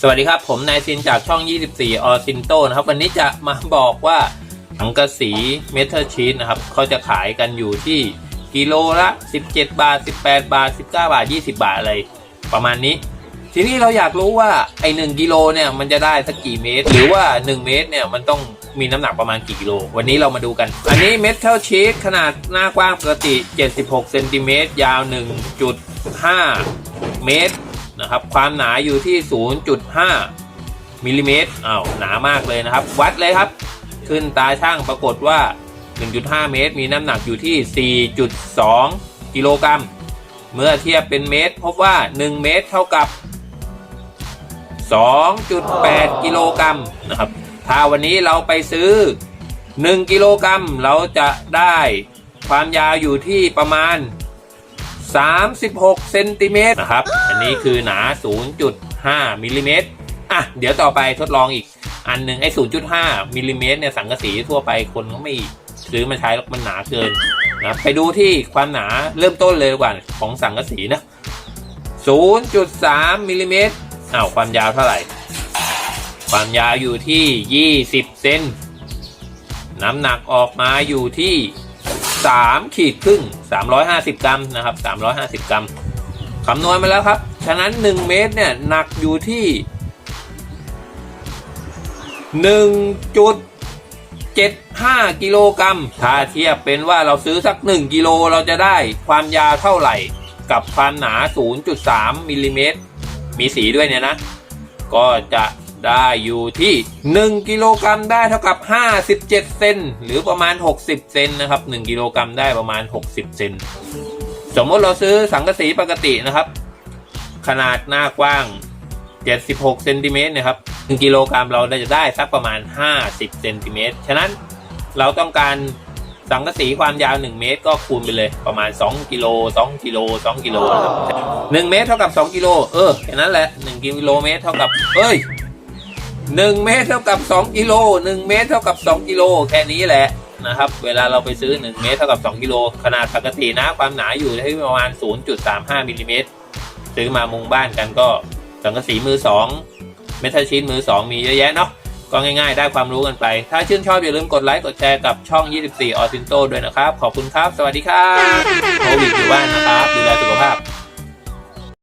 สวัสดีครับ ผมนายซินจากช่อง 24 ออซินโตนะครับ วันนี้จะมาบอกว่าสังกะสีเมทัลชีตนะครับเขาจะขายกันอยู่ที่กิโลละ 17 บาท 18 บาท 19 บาท 20 บาทอะไรประมาณนี้ ทีนี้เราอยากรู้ว่าไอ้1กิโลเนี่ยมันจะได้สักกี่เมตร หรือว่า 1 เมตรเนี่ยมันต้องมีน้ำหนักประมาณกี่กิโล วันนี้เรามาดูกัน อันนี้เมทัลชีตขนาดหน้ากว้างปกติ 76เซนติเมตรยาว 1.5 เมตร นะครับ ความหนาอยู่ที่ 0.5มิลลิเมตรอ้าวหนามากเลยนะครับ วัดเลยครับ ขึ้นตาช่างปรากฏว่า 1.5 เมตร มีน้ำหนักอยู่ที่ 4.2 กิโลกรัม เมื่อเทียบเป็นเมตร พบว่า 1 เมตรเท่ากับ 2.8 กิโลกรัมนะครับ ถ้าวันนี้เราไปซื้อ 1 กิโลกรัม เราจะได้ความยาวอยู่ที่ประมาณ 36เซนติเมตรนะครับ อันนี้คือหนา 0.5มิลลิเมตรอะ เดี๋ยวต่อไปทดลองอีกอันหนึ่งไอ้ 0.5มิลลิเมตรเนี่ยสังกะสีทั่วไปคนเขาไม่ซื้อมาใช้หรอกมันหนาเกินนะไปดูที่ความหนาเริ่มต้นเลยกว่าของสังกะสีนะ 0.3มิลลิเมตรอ้าวความยาวเท่าไหร่ ความยาวอยู่ที่ 20 เซนน้ำหนักออกมาอยู่ที่ 3ขีดครึ่ง350 กรัมนะครับ 350 กรัมคำนวณมาแล้วครับ ฉะนั้น 1 เมตรเนี่ยหนักอยู่ที่1.75กิโลกรัมถ้าเทียบเป็นว่าเราซื้อสัก 1กิโลเราจะได้ความยาวเท่าไหร่ กับความหนา 0.3มิลลิเมตรมีสีด้วยเนี่ยนะ ก็จะ ได้อยู่ที่ 1 กิโลกรัมได้เท่ากับ 57 เซนหรือประมาณ 60 เซนนะครับ 1 กิโลกรัมได้ประมาณ 60 เซนสมมติเราซื้อสังกะสีปกตินะครับ ขนาดหน้ากว้าง 76เซนติเมตรนะครับ1กิโลกรัมเราจะได้สักประมาณ 50เซนติเมตรฉะนั้นเราต้องการสังกะสีความยาว 1 เมตรก็คูณไปเลยประมาณ 2 กิโล 2 กิโล 2 กิโลหนะครับ1เมตรเท่ากับ 2 กิโล เออแค่นั้นแหละ 1 กิโลเมตรเท่ากับ เอ้ย 1 เมตรเท่ากับ 2กิโล1เมตรเท่ากับ 2 กิโลแค่นี้แหละนะครับ เวลาเราไปซื้อ 1 เมตรเท่ากับ 2 กิโลขนาดปกตินะความหนาอยู่ที่ประมาณ 0.35มิลลิเมตรซื้อมามุงบ้านกันก็สังกะสีมือ 2 เมทัลชีตมือ 2 มีเยอะแยะเนาะก็ง่ายๆ ได้ความรู้กันไป ถ้าชื่นชอบอย่าลืมกดไลค์กดแชร์กับช่อง 24 ออซินโตด้วยนะครับ ขอบคุณครับ สวัสดีครับ โควิดอยู่บ้านนะครับ ดูแลสุขภาพ